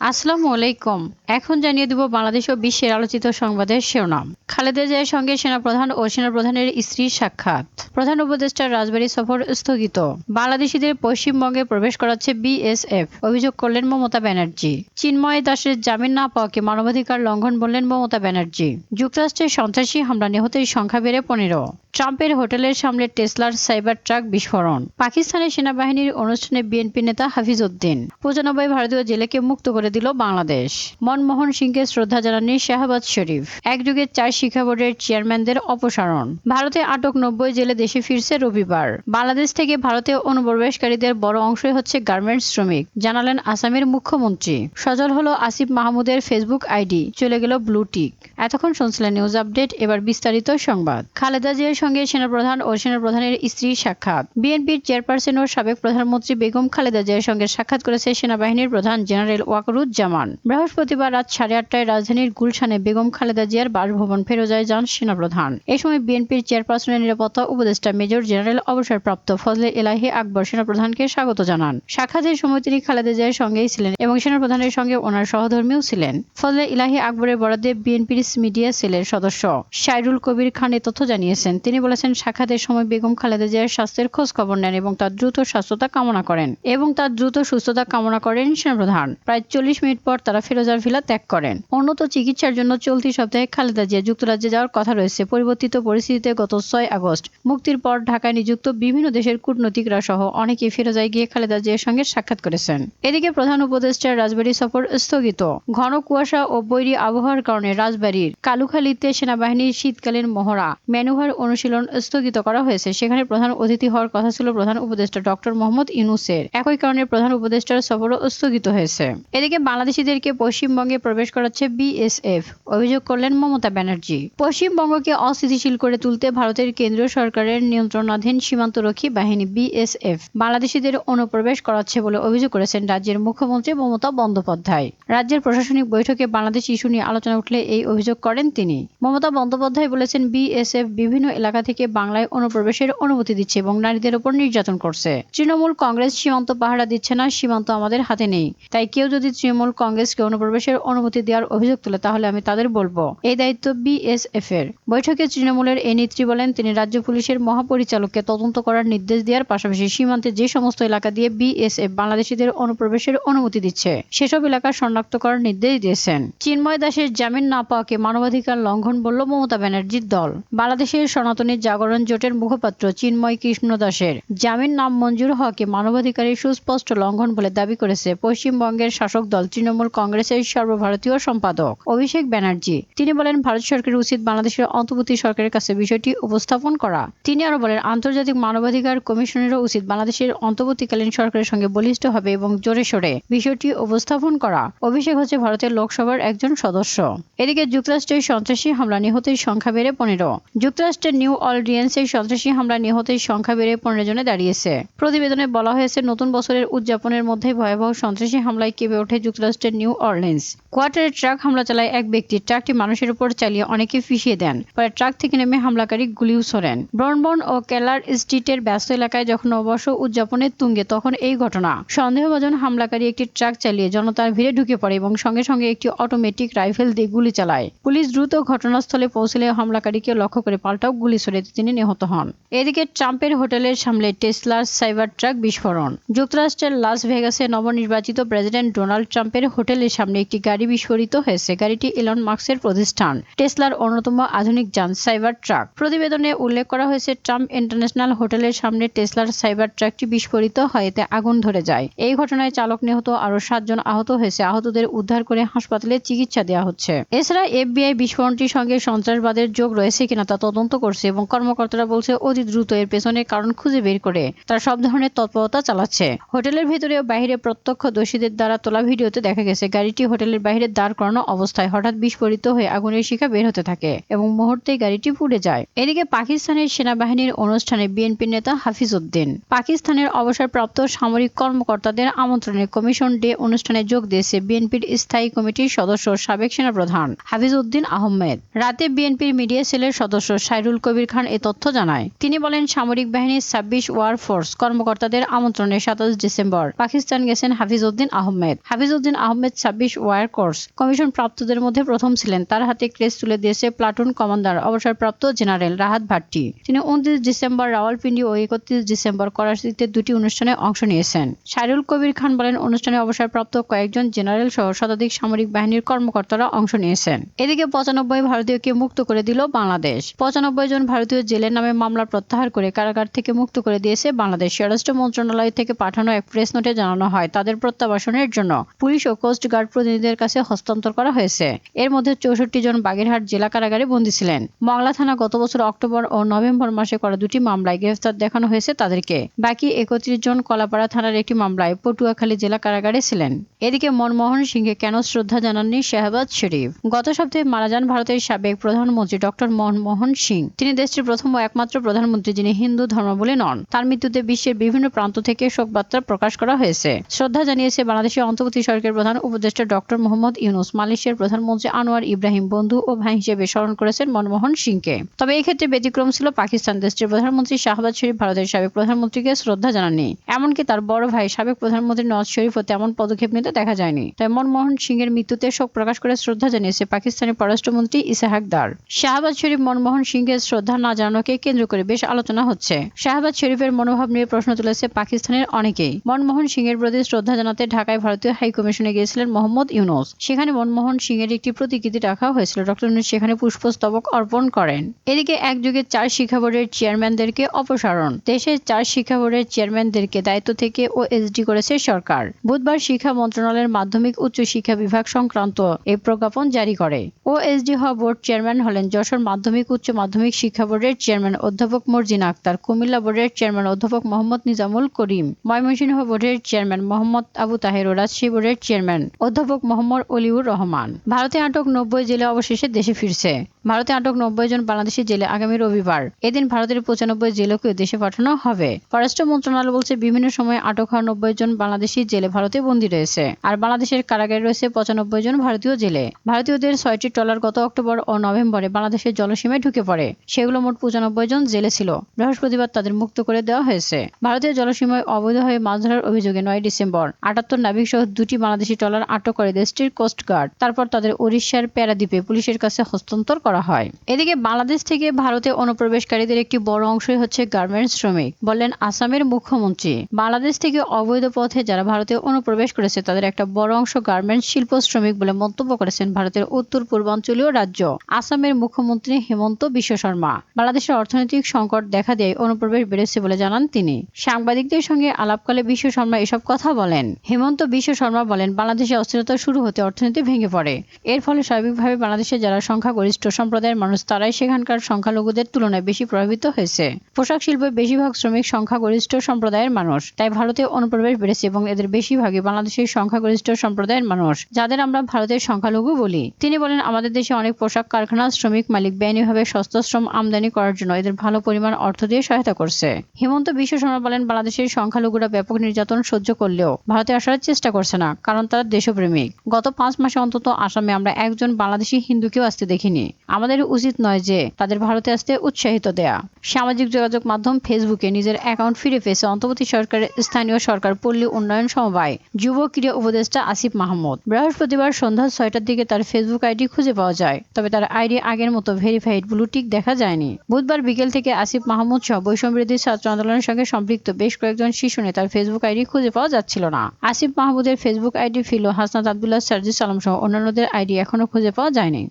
আসসালামু আলাইকুম। এখন জানিয়ে দেব বাংলাদেশ ও বিশ্বের আলোচিত সংবাদের শিরোনাম। খালেদা জিয়ার সঙ্গে সেনাপ্রধান ও সেনাপ্রধানের স্ত্রীর সাক্ষাৎ। প্রধান উপদেষ্টার রাজবাড়ী সফর স্থগিত। বাংলাদেশিদের পশ্চিমবঙ্গে প্রবেশ করাচ্ছে বিএসএফ। অভিযোগ করলেন মমতা ব্যানার্জি। চিন্ময় দাসের জামিন না পাওয়াকে মানবাধিকার লঙ্ঘন বললেন মমতা ব্যানার্জি। যুক্তরাষ্ট্রের সন্ত্রাসী হামলা নিহতের সংখ্যা বেড়ে পনেরো। ট্রাম্পের হোটেলের সামনে টেসলার সাইবার ট্রাক বিস্ফোরণ। পাকিস্তানের সেনাবাহিনীর অনুষ্ঠানে বিএনপি নেতা হাফিজ উদ্দিন। পঁচানব্বই ভারতীয় জেলেকে মুক্ত করে দিল বাংলাদেশ। মনমোহন সিংকে শ্রদ্ধা জানাননি শাহবাজ শরীফ। একযুগে চার শিক্ষা বোর্ডের চেয়ারম্যানদের অপসারণ। ভারতে আটক নব্বই জেলে দেশে ফিরছে রবিবার। বাংলাদেশ থেকে ভারতে অনুপ্রবেশকারীদের বড় অংশই হচ্ছে গার্মেন্টস শ্রমিক, জানালেন আসামের মুখ্যমন্ত্রী। সজল হলো আসিফ মাহমুদের ফেসবুক আইডি। চলে গেল ব্লু টিক। এতক্ষণ শুনছিলেন নিউজ আপডেট, এবার বিস্তারিত সংবাদ। খালেদা জিয়ার সঙ্গে সেনাপ্রধান ও সেনাপ্রধানের স্ত্রীর সাক্ষাৎ। বিএনপির চেয়ারপারসন ও সাবেক প্রধানমন্ত্রী বেগম খালেদা জিয়ার সঙ্গে সাক্ষাৎ করেছে সেনাবাহিনীর প্রধান জেনারেল ওয়াকরুজ্জামান বৃহস্পতিবার রাত সাড়ে আটটায় রাজধানীর গুলশানে বেগম খালেদা জিয়ার বাসভবন ফেরোজায় যান সেনাপ্রধান। এ সময় বিএনপির চেয়ারপারসনের নিরাপত্তা উপদেষ্টা মেজর জেনারেল অবসরপ্রাপ্ত ফজলে এলাহি আকবর সেনাপ্রধানকে স্বাগত জানান। সাক্ষাতের সময় তিনি খালেদা জিয়ার সঙ্গেই ছিলেন এবং সেনাপ্রধানের সঙ্গে ওনার সহধর্মীও ছিলেন। ফজলে ইলাহি আকবরের বরাদ্দে বিএনপির মিডিয়া সেলের সদস্য। সাইরুল কবির খান এ তথ্য জানিয়েছেন। তিনি বলেছেন সাক্ষাতের সময় বেগম খালেদা জিয়ার স্বাস্থ্যের খোঁজ খবর নেন এবং তার দ্রুত স্বাস্থ্যতা কামনা করেন এবং তার দ্রুত সুস্থতা কামনা করেন সেনাপ্রধান। প্রায় চল্লিশ মিনিট পর তারা ফিরোজার ভিলা ত্যাগ করেন। উন্নত চিকিৎসার জন্য চলতি সপ্তাহে খালেদা জিয়া যুক্তরাজ্যে যাওয়ার কথা রয়েছে। পরিবর্তিত পরিস্থিতিতে গত ছয় আগস্ট মুক্তির পর ঢাকায় নিযুক্ত বিভিন্ন দেশের কূটনৈতিকরা সহ অনেকে ফিরোজায় গিয়ে খালেদা জিয়ার সঙ্গে সাক্ষাৎ করেছেন। এদিকে প্রধান উপদেষ্টার রাজবাড়ী সফর স্থগিত। ঘন কুয়াশা ও বৈরী আবহাওয়ার কারণে রাজবাড়ির কালুখালীতে সেনাবাহিনীর শীতকালীন মহড়া ম্যানুভার অনুশীলন স্থগিত করা হয়েছে। সেখানে প্রধান অতিথি হওয়ার কথা ছিল প্রধান উপদেষ্টা ডক্টর মোহাম্মদ ইউনুসের। একই কারণে প্রধান উপদেষ্টার সফরও স্থগিত হয়েছে। এদিকে বাংলাদেশিদেরকে পশ্চিমবঙ্গে প্রবেশ করাচ্ছে বিএসএফ। অভিযোগ করলেন মমতা ব্যানার্জি। পশ্চিমবঙ্গকে অস্থিতিশীল করে তুলতে ভারতের কেন্দ্রীয় সরকারের নিয়ন্ত্রণাধীন সীমান্তরক্ষী বাহিনী বিএসএফ বাংলাদেশিদের অনুপ্রবেশ করাচ্ছে বলে অভিযোগ করেছেন রাজ্যের মুখ্যমন্ত্রী মমতা বন্দ্যোপাধ্যায়। রাজ্যের প্রশাসনিক বৈঠকে বাংলাদেশ ইস্যু নিয়ে আলোচনা উঠলে এই অভিযোগ করেন তিনি। মমতা বন্দ্যোপাধ্যায় বলেছেন, বিএসএফ বিভিন্ন এলাকা থেকে বাংলায় অনুপ্রবেশের অনুমতি দিচ্ছে এবং নারীদের উপর নির্যাতন করছে। তৃণমূল কংগ্রেস সীমান্ত পাহারা দিচ্ছে না, সীমান্ত আমাদের হাতে নেই। তাই কেউ যদি তৃণমূল কংগ্রেসকে অনুপ্রবেশের অনুমতি দেওয়ার অভিযোগ তোলে, তাহলে আমি তাদের বলব। এই দায়িত্ব বিএসএফ এর। বৈঠকে তৃণমূলের এই নেত্রী বলেন, তিনি রাজ্য পুলিশের মহাপরিচালককে তদন্ত করার নির্দেশ দেওয়ার পাশাপাশি সীমান্তে যে সমস্ত এলাকা দিয়ে বিএসএফ বাংলাদেশিদের অনুপ্রবেশের অনুমতি দিচ্ছে, সেসব এলাকা শনাক্ত করার নির্দেশ দিয়েছেন। চিন্ময় দাসের জামিন না পাওয়াকে মানবাধিকার লঙ্ঘন বলল মমতা ব্যানার্জির দল। বাংলাদেশের সনাতনী জাগরণ জোটের মুখপাত্র চিন্ময় কৃষ্ণ দাসের জামিন নাম মঞ্জুর হওয়াকে মানবাধিকারের সুস্পষ্ট লঙ্ঘন বলে দাবি করেছে পশ্চিমবঙ্গের শাসক দল। তৃণমূল কংগ্রেসের সর্বভারতীয় সম্পাদক অভিষেক ব্যানার্জি। তিনি বলেন, ভারত সরকারের উচিত বাংলাদেশের অন্তর্বর্তী সরকারের কাছে বিষয়টি উপস্থাপন করা। তিনি আরও বলেন, আন্তর্জাতিক মানবাধিকার কমিশনেরও উচিত বাংলাদেশের অন্তর্বর্তীকালীন সরকারের সঙ্গে বলিষ্ঠ হবে এবং জোরে সোরে বিষয়টি উপস্থাপন করা। অভিষেক হচ্ছে ভারতের লোকসভার একজন সদস্য। এদিকে যুক্তরাষ্ট্রের সন্ত্রাসী হামলা নিহতের সংখ্যা বেড়ে পনেরো। যুক্তরাষ্ট্রের নিউ অর্ডিয়েন্সের সন্ত্রাসী হামলা নিহতের সংখ্যা বেড়ে পনেরো জনে দাঁড়িয়েছে। প্রতিবেদনে বলা হয়েছে, নতুন বছরের উদযাপনের মধ্যে ভয়াবহ সন্ত্রাসী হামলায় কেঁপে ওঠে যুক্তরাষ্ট্রের নিউ অর্লিন্স। কোয়ার্টারে ট্রাক হামলা চালায় এক ব্যক্তি। ট্রাকটি মানুষের উপর চালিয়ে অনেকে ফিসিয়ে দেন। পরে ট্রাক থেকে নেমে হামলাকারী গুলিও ছোড়েন। ব্রনবর্ন ও কেলার স্ট্রিটের ব্যস্ত এলাকায় যখন নববর্ষ উদযাপনের তুঙ্গে তখন এই ঘটনা। সন্দেহভাজন হামলাকারী একটি ট্রাক চালিয়ে জনতার ভিড়ে ঢুকে পড়ে এবং সঙ্গে সঙ্গে একটি অটোমেটিক রাইফেল দিয়ে গুলি চালায়। পুলিশ দ্রুত ঘটনাস্থলে পৌঁছলে হামলাকারীকে লক্ষ্য করে পাল্টাও গুলি ছড়ে তিনি নিহত হন। এদিকে ট্রাম্পের হোটেলের সামনে টেসলার সাইবার ট্রাক বিস্ফোরণ। যুক্তরাষ্ট্রের লাস ভেগাসে নবনির্বাচিত প্রেসিডেন্ট ডোনাল্ড ট্রাম্পের হোটেলের সামনে একটি গাড়ি বিস্ফোরিত হয়েছে। গাড়িটি ইলন মার্কসের প্রতিষ্ঠান। টেসলার অন্যতম আধুনিক যান, সাইবার ট্রাক। প্রতিবেদনে উল্লেখ করা হয়েছে, ট্রাম্প ইন্টারন্যাশনাল হোটেলের সামনে টেসলার সাইবার ট্রাকটি বিস্ফোরিত হয়, এতে আগুন ধরে যায়। এই ঘটনায় চালক নিহত আরও সাতজন আহত হয়েছে। আহতদের উদ্ধার করে হাসপাতালে চিকিৎসা দেওয়া হচ্ছে। এছাড়া এফবিআই বিস্ফোরণটির সঙ্গে সন্ত্রাসবাদের যোগ রয়েছে কিনা তা তদন্ত করছে এবং কর্মকর্তারা বলছে, অতি দ্রুত এর পেছনে কারণ খুঁজে বের করে। তারা সব ধরনের তৎপরতা চালাচ্ছে। হোটেলের ভিতরে ও বাইরে প্রত্যক্ষদর্শীদের দ্বারা তোলা ভিডিওতে দেখা গেছে, গাড়িটি হোটেলের বাইরে দাঁড় করানো অবস্থায় হঠাৎ বিস্ফোরিত হয়ে আগুনের শিখা বের হতে থাকে এবং মুহূর্তেই গাড়িটি পুড়ে যায়। এদিকে পাকিস্তানের সেনাবাহিনীর অনুষ্ঠানে বিএনপি নেতা হাফিজ উদ্দিন। পাকিস্তানের অবসরপ্রাপ্ত সামরিক কর্মকর্তাদের আমন্ত্রণে কমিশন ডে অনুষ্ঠানে যোগ দিয়েছে বিএনপির স্থায়ী কমিটির সদস্য সাবেক সেনাপ্রধান হাফিজ উদ্দিন আহমেদ। রাতে বিএনপির মিডিয়া সেলের সদস্য সাইরুল কবির খান এ তথ্য জানায়। তিনি বলেন, সামরিক বাহিনীর ছাব্বিশ ওয়ার ফোর্স কর্মকর্তাদের আমন্ত্রণে সাতাশ ডিসেম্বর পাকিস্তান গেছেন হাফিজ উদ্দিন আহমেদ। হাফিজ হাফিজউদ্দিন আহমেদ ছাব্বিশ ওয়ার কোর্স। কমিশন প্রাপ্তদের মধ্যে প্রথম ছিলেন। তার হাতে ক্রেস তুলে দিয়েছে প্লাটুন কমান্ডার, অবসরপ্রাপ্ত জেনারেল রাহাত ভাট্টি। তিনি উনত্রিশ ডিসেম্বর রাওয়ালপিন্ডি ও একত্রিশ ডিসেম্বর করাচিতে দুটি অনুষ্ঠানে অংশ নিয়েছেন। শাহরুল কবির খান বলেন, অনুষ্ঠানে অবসরপ্রাপ্ত কয়েকজন জেনারেল সহ শতাধিক সামরিক বাহিনীর কর্মকর্তারা অংশ নিয়েছেন। এদিকে পঁচানব্বই ভারতীয়কে মুক্ত করে দিল বাংলাদেশ। পঁচানব্বই জন ভারতীয় জেলের নামে মামলা প্রত্যাহার করে কারাগার থেকে মুক্ত করে দিয়েছে বাংলাদেশ। স্বরাষ্ট্র মন্ত্রণালয় থেকে পাঠানো এক প্রেস নোটে জানানো হয়, তাদের প্রত্যাবাসনের জন্য। পুলিশ ও কোস্ট গার্ড প্রতিনিধিদের কাছে হস্তান্তর করা হয়েছে। এর মধ্যে চৌষট্টি জন বাগেরহাট জেলা কারাগারে বন্দী ছিলেন। মংলা থানা গত বছর অক্টোবর ও নভেম্বর মাসে করা দুটি মামলায় গ্রেফতার দেখানো হয়েছে তাদেরকে। বাকি একত্রিশ জন কলাপাড়া থানার একটি মামলায় পটুয়াখালী জেলা কারাগারে ছিলেন। এদিকে মনমোহন সিংকে কেন শ্রদ্ধা জানাননি শাহবাজ শরীফ? গত সপ্তাহে মারা যান ভারতের সাবেক প্রধানমন্ত্রী ডক্টর মনমোহন সিং। তিনি দেশটির প্রথম ও একমাত্র প্রধানমন্ত্রী যিনি হিন্দু ধর্মাবলী নন। তার মৃত্যুতে বিশ্বের বিভিন্ন প্রান্ত থেকে শোক বার্তা প্রকাশ করা হয়েছে। শ্রদ্ধা জানিয়েছে বাংলাদেশের অন্তর্বর্তী সরকারের প্রধান উপদেষ্টা ডক্টর মোহাম্মদ ইউনুস, মালয়েশিয়ার প্রধানমন্ত্রী আনোয়ার ইব্রাহিম বন্ধু ও ভাই হিসেবে স্মরণ করেছেন মনমোহন সিংকে। তবে এক্ষেত্রে ব্যতিক্রম ছিল পাকিস্তান দেশটির প্রধানমন্ত্রী শাহবাজ শরীফ, ভারতের সাবেক প্রধানমন্ত্রীকে শ্রদ্ধা জানাননি। এমনকি তার বড় ভাই, সাবেক প্রধানমন্ত্রী নওয়াজ শরীফও তেমন পদক্ষেপ নিতে দেখা যায়নি। তাই মনমোহন সিং এর মৃত্যুতে শোক প্রকাশ করে শ্রদ্ধা জানিয়েছে পাকিস্তানের পররাষ্ট্রমন্ত্রী ইসাহাক দার। শাহবাজ শরীফ মনমোহন সিংকে শ্রদ্ধা না জানানোকে কেন্দ্র করে বেশ আলোচনা হচ্ছে। শাহবাজ শরীফের মনোভাব নিয়ে প্রশ্ন তুলেছে পাকিস্তানের অনেকেই। মনমোহন সিং এর প্রতি শ্রদ্ধা জানাতে ঢাকায় ভারতীয় হাইকমিশনে গিয়েছিলেন মোহাম্মদ ইউনুস। সেখানে মনমোহন সিং এর একটি প্রতিকৃতি রাখা হয়েছিল। ডক্টর ইউনুস সেখানে পুষ্পস্তবক অর্পণ করেন। এদিকে একযুগে চার শিক্ষা বোর্ডের চেয়ারম্যানদেরকে অপসারণ। দেশের চার শিক্ষা বোর্ডের চেয়ারম্যানদেরকে দায়িত্ব থেকে ওএসডি করেছে সরকার। বুধবার শিক্ষা মন্ত্রণালয়ের মাধ্যমিক উচ্চ শিক্ষা বিভাগ সংক্রান্ত এই প্রজ্ঞাপন জারি করে। ও এসডি হওয়া বোর্ড চেয়ারম্যান হলেন যশোর মাধ্যমিক উচ্চ মাধ্যমিক শিক্ষা বোর্ডের চেয়ারম্যান অধ্যাপক মর্জিনা আক্তার, কুমিল্লা বোর্ডের চেয়ারম্যান অধ্যাপক মোহাম্মদ নিজামুল করিম, ময়মনসিংহ বোর্ডের চেয়ারম্যান মোহাম্মদ আবু তাহের ও রাজশাহী বোর্ডের চেয়ারম্যান অধ্যাপক মোহাম্মদ অলিউর রহমান। ভারতে আটক নব্বই জেলে অবশেষে দেশে ফিরছে। ভারতে আটক নব্বই জন বাংলাদেশি জেলে আগামী রবিবার। এদিন ভারতের পঁচানব্বই জেলেকে দেশে পাঠানো হবে। পররাষ্ট্র মন্ত্রণালয় বলছে, বিভিন্ন সময় আটক হওয়া নব্বই জন বাংলাদেশি জেলে ভারতে বন্দী রয়েছে। আর বাংলাদেশের কারাগারে রয়েছে পঁচানব্বই জন ভারতীয় জেলে। ভারতীয়দের ছয়টি ট্রলার গত অক্টোবর ও নভেম্বরে বাংলাদেশের জলসীমায় ঢুকে পড়ে। সেগুলো মোট পঁচানব্বই জন জেলে ছিল। বৃহস্পতিবার তাদের মুক্ত করে দেওয়া হয়েছে। ভারতীয় জলসীমায় অবৈধভাবে মাছ ধরার অভিযোগে নয় ডিসেম্বর, আটাত্তর নাবিক সহ দুটি বাংলাদেশি ট্রলার আটক করে দেশটির কোস্ট গার্ড। তারপর তাদের ওড়িশার প্যারাদ্বীপে পুলিশের কাছে হস্তান্তর করা হয়। এদিকে বাংলাদেশ থেকে ভারতে অনুপ্রবেশকারীদের একটি বড় অংশই হচ্ছে গার্মেন্টস শ্রমিক, বললেন আসামের মুখ্যমন্ত্রী। বাংলাদেশ থেকে অবৈধ পথে যারা ভারতে অনুপ্রবেশ করেছে, তাদের একটা বড় অংশ গার্মেন্টস শিল্প শ্রমিক বলে মন্তব্য করেছেন ভারতের উত্তর পূর্বাঞ্চলীয় রাজ্য। আসামের মুখ্যমন্ত্রী হেমন্ত বিশ্ব শর্মা। বাংলাদেশের অর্থনৈতিক সংকট দেখা দেয়, অনুপ্রবেশ বেড়েছে বলে জানান তিনি। সাংবাদিকদের সঙ্গে আলাপকালে বিশ্ব শর্মা এসব কথা বলেন। হেমন্ত বিশ্ব শর্মা বলেন, বাংলাদেশে অস্থিরতা শুরু হতে অর্থনীতি ভেঙে পড়ে। এর ফলে স্বাভাবিকভাবে বাংলাদেশে যারা সংখ্যাগরিষ্ঠ সম্প্রদায়ের মানুষ তারাই সেখানকার সংখ্যালঘুদের তুলনায় বেশি প্রভাবিত হয়েছে। পোশাক শিল্পের বেশিরভাগ শ্রমিক সংখ্যাগরিষ্ঠ সম্প্রদায়ের মানুষ। তাই ভারতে অনুপ্রবেশ বেড়েছে এবং এদের বেশিরভাগই বাংলাদেশের সংখ্যাগরিষ্ঠ সম্প্রদায়ের মানুষ, যাদের আমরা ভারতের সংখ্যালঘু বলি। তিনি বলেন, আমাদের দেশে অনেক পোশাক কারখানা, শ্রমিক মালিক বেআইনিভাবে সস্তা শ্রম আমদানি করার জন্য এদের ভালো পরিমাণ অর্থ দিয়ে সহায়তা করছে। হিমন্ত বিশ্ব শর্মা বলেন, বাংলাদেশের সংখ্যালঘুরা ব্যাপক নির্যাতন সহ্য করলেও ভারতে আসার চেষ্টা করছে না, কারণ তারা দেশপ্রেমিক। গত পাঁচ মাসে অন্তত আসামে আমরা একজন বাংলাদেশি হিন্দুকেও আসতে দেখিনি। আমাদের উচিত নয় যে তাদের ভারতে আসতে উৎসাহিত দেয়া। সামাজিক যোগাযোগ মাধ্যম ফেসবুকে নিজের অ্যাকাউন্ট ফিরে পেয়েছে অন্তর্বর্তী সরকারের স্থানীয় সরকার পল্লী উন্নয়ন সমবায় যুব ক্রীড়া উপদেষ্টা আসিফ মাহমুদ। বৃহস্পতিবার সন্ধ্যা ছয়টার দিকে তার ফেসবুক আইডি খুঁজে পাওয়া যায়, তবে তার আইডি আগের মতো ভেরিফাইড ব্লু টিক দেখা যায়নি। বুধবার বিকেল থেকে আসিফ মাহমুদ সহ বৈষম্যবিরোধী ছাত্র আন্দোলনের সঙ্গে সম্পৃক্ত বেশ কয়েকজন শিশু নেতার ফেসবুক আইডি খুঁজে পাওয়া যাচ্ছিল না। আসিফ মাহমুদের ফেসবুক আইডি ফিলো হাসনাত আবদুল্লাহ সার্জিস আলম সহ অন্যান্যদের আইডি এখনও খুঁজে পাওয়া যায়নি।